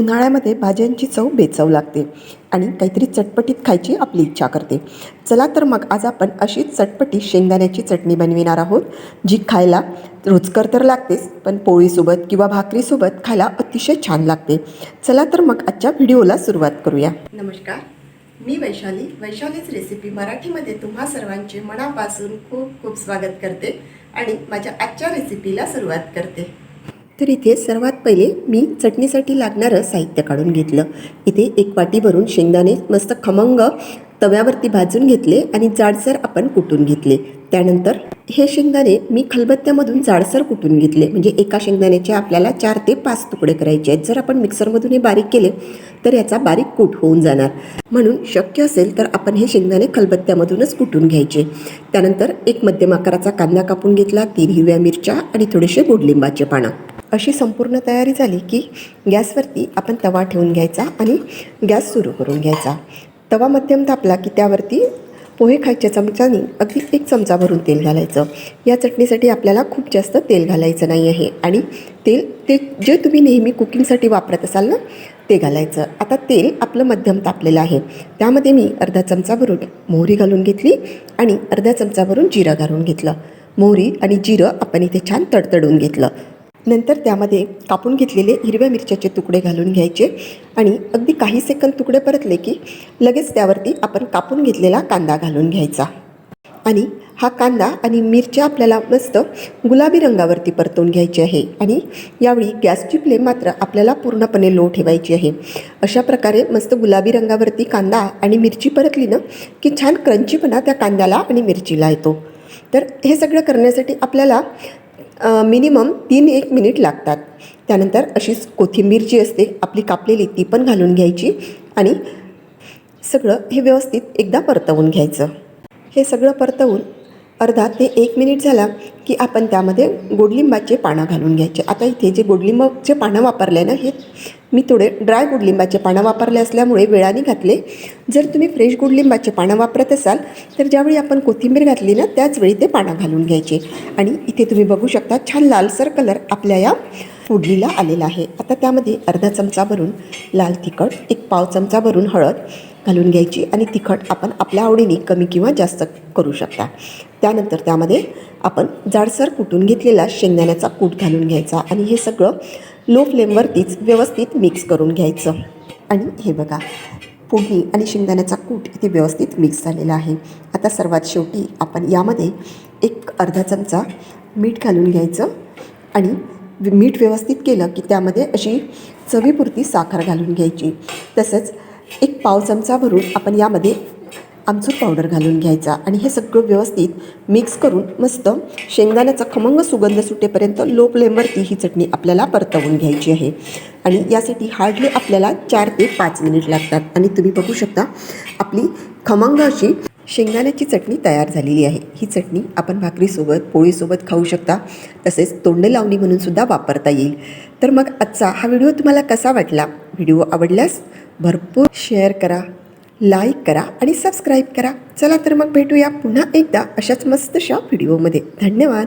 उन्हाळ्यामध्ये भाज्यांची चव बेचव लागते आणि काहीतरी चटपटीत खायची आपली इच्छा करते. चला तर मग आज आपण अशीच चटपटी शेंगदाण्याची चटणी बनविणार आहोत जी खायला रुचकर तर लागतेच पण पोळीसोबत किंवा भाकरीसोबत खायला अतिशय छान लागते. चला तर मग आजच्या व्हिडिओला सुरुवात करूया. नमस्कार मी वैशाली. वैशालीच रेसिपी मराठीमध्ये तुम्हा सर्वांचे मनापासून खूप खूप स्वागत करते आणि माझ्या आजच्या रेसिपीला सुरुवात करते. तर इथे सर्वात पहिले मी चटणीसाठी लागणारं साहित्य काढून घेतलं. इथे एक वाटी भरून शेंगदाणे मस्त खमंग तव्यावरती भाजून घेतले आणि जाडसर आपण कुटून घेतले. त्यानंतर हे शेंगदाणे मी खलबत्त्यामधून जाडसर कुटून घेतले. म्हणजे एका शेंगदाण्याचे आपल्याला चार ते पाच तुकडे करायचे आहेत. जर आपण मिक्सरमधून हे बारीक केले तर याचा बारीक कूट होऊन जाणार. म्हणून शक्य असेल तर आपण हे शेंगदाणे खलबत्त्यामधूनच कुटून घ्यायचे. त्यानंतर एक मध्यम आकाराचा कांदा कापून घेतला तीन हिरव्या मिरच्या आणि थोडेसे गोडलिंबाचे पानं. अशी संपूर्ण तयारी झाली की गॅसवरती आपण तवा ठेवून घ्यायचा आणि गॅस सुरू करून घ्यायचा. तवा मध्यम तापला की त्यावरती पोहे खायच्या चमच्याने अगदी एक चमचा भरून तेल घालायचं. या चटणीसाठी आपल्याला खूप जास्त तेल घालायचं नाही आहे आणि तेल ते जे तुम्ही नेहमी कुकिंगसाठी वापरत असाल ना ते घालायचं. आता तेल आपलं मध्यम तापलेलं आहे. त्यामध्ये मी अर्धा चमचा भरून मोहरी घालून घेतली आणि अर्धा चमचा भरून जिरं घालून घेतलं. मोहरी आणि जिरं आपण इथे छान तडतडून घेतलं. नंतर त्यामध्ये कापून घेतलेले हिरव्या मिरच्याचे तुकडे घालून घ्यायचे आणि अगदी काही सेकंद तुकडे परतले की लगेच त्यावरती आपण कापून घेतलेला कांदा घालून घ्यायचा. आणि हा कांदा आणि मिरच्या आपल्याला मस्त गुलाबी रंगावरती परतवून घ्यायची आहे आणि यावेळी गॅसची फ्लेम मात्र आपल्याला पूर्णपणे लो ठेवायची आहे. अशा प्रकारे मस्त गुलाबी रंगावरती कांदा आणि मिरची परतली ना की छान क्रंचीपणा त्या कांद्याला आणि मिरचीला येतो. तर हे सगळं करण्यासाठी आपल्याला मिनिमम तीन एक मिनिट लागतात. त्यानंतर अशीच कोथिंबीर जी असते आपली कापलेली ती पण घालून घ्यायची आणि सगळं हे व्यवस्थित एकदा परतवून घ्यायचं. हे सगळं परतवून अर्धा ते एक मिनिट झाला की आपण त्यामध्ये गोडलिंबाचे पानं घालून घ्यायचे. आता इथे जे गोडलिंबाचे पानं वापरले ना हे मी थोडे ड्राय गोडलिंबाचे पानं वापरले असल्यामुळे वेळाने घातले. जर तुम्ही फ्रेश गोडलिंबाचे पानं वापरत असाल तर ज्यावेळी आपण कोथिंबीर घातली ना त्याचवेळी ते पानं घालून घ्यायचे. आणि इथे तुम्ही बघू शकता छान लालसर कलर आपल्या या फोडणीला आलेला आहे. आता त्यामध्ये अर्धा चमचा भरून लाल तिखट एक पाव चमचा भरून हळद घालून घ्यायची आणि तिखट आपण आपल्या आवडीने कमी किंवा जास्त करू शकता. त्यानंतर त्यामध्ये आपण जाडसर कुटून घेतलेला शेंगदाण्याचा कूट घालून घ्यायचा आणि हे सगळं लो फ्लेमवरतीच व्यवस्थित मिक्स करून घ्यायचं. आणि हे बघा फोडणी आणि शेंगदाण्याचा कूट इथे व्यवस्थित मिक्स झालेला आहे. आता सर्वात शेवटी आपण यामध्ये एक अर्धा चमचा मीठ घालून घ्यायचं आणि मीठ व्यवस्थित केलं की त्यामध्ये अशी चवीपुरती साखर घालून घ्यायची. तसंच एक पाव चमचा भरून आपण यामध्ये आमचूर पावडर घालून घ्यायचा आणि हे सगळं व्यवस्थित मिक्स करून मस्त शेंगदाण्याचा खमंग सुगंध सुटेपर्यंत लो फ्लेमवरती ही चटणी आपल्याला परतवून घ्यायची आहे. आणि यासाठी हार्डली आपल्याला चार ते पाच मिनिट लागतात. आणि तुम्ही बघू शकता आपली खमंग अशी शेंगदाण्याची चटणी तयार झालेली आहे. ही चटणी आपण भाकरीसोबत पोळीसोबत खाऊ शकता. तसेच तोंड लावणी म्हणून सुद्धा वापरता येईल. तर मग आजचा हा व्हिडिओ तुम्हाला कसा वाटला? व्हिडिओ आवडल्यास भरपूर शेअर करा. लाईक करा आणि सबस्क्राईब करा. चला तर मग भेटूया पुन्हा एकदा अशाच मस्तशा व्हिडिओमध्ये धन्यवाद.